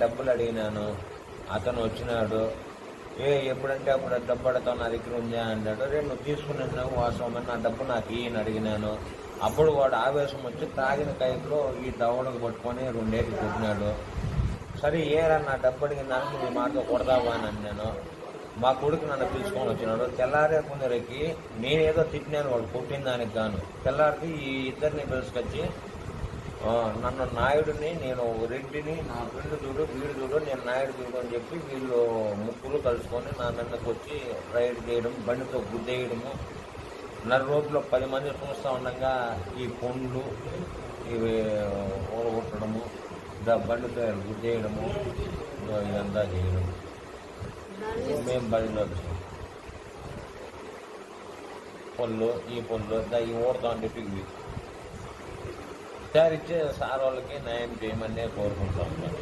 డబ్బులు అడిగినాను అతను వచ్చినాడు. ఏ ఎప్పుడంటే అప్పుడు డబ్బు అడతావు నా దగ్గర ఉందా అన్నాడు. రేపు నువ్వు తీసుకున్నావు వాస్తవం నా డబ్బు నాకు ఈయన అడిగినాను. అప్పుడు వాడు ఆవేశం వచ్చి తాగిన కైపులో ఈ దవడకు పట్టుకొని రెండేళ్ళు కొట్టినాడు సరే ఏరా నా డబ్బు అడిగినాను మీ నీ మాటతో కొడదావా అని అన్నాను. మా కొడుకు నన్ను పిలుచుకొని వచ్చినాడు. తెల్లారే కొందరికి నేనేదో తిట్టినాను వాడు కొట్టిన దానికి గాను. తెల్లారికి ఈ ఇద్దరిని పిలుచుకొచ్చి నన్ను నాయుడిని నేను రెడ్డిని నా ఫ్రెండ్ చూడు వీడు చూడు నేను నాయుడు చూడు అని చెప్పి వీళ్ళు ముగ్గురు కలుసుకొని నా మీదకి వచ్చి రైడ్ చేయడం బండితో గుద్దేయడము. నర రోజుల్లో పది మంది చూస్తూ ఉండగా ఈ పండ్లు ఇవి ఊరగొట్టడము దా బండితో గుద్దేయడము ఇదంతా చేయడం. మేము బండిలో పళ్ళు ఈ పళ్ళు దా ఈ ఊడతా అని చెప్పి విచారించే ఇచ్చే సార్ వాళ్ళకి న్యాయం చేయమని కోరుకుంటా ఉన్నాను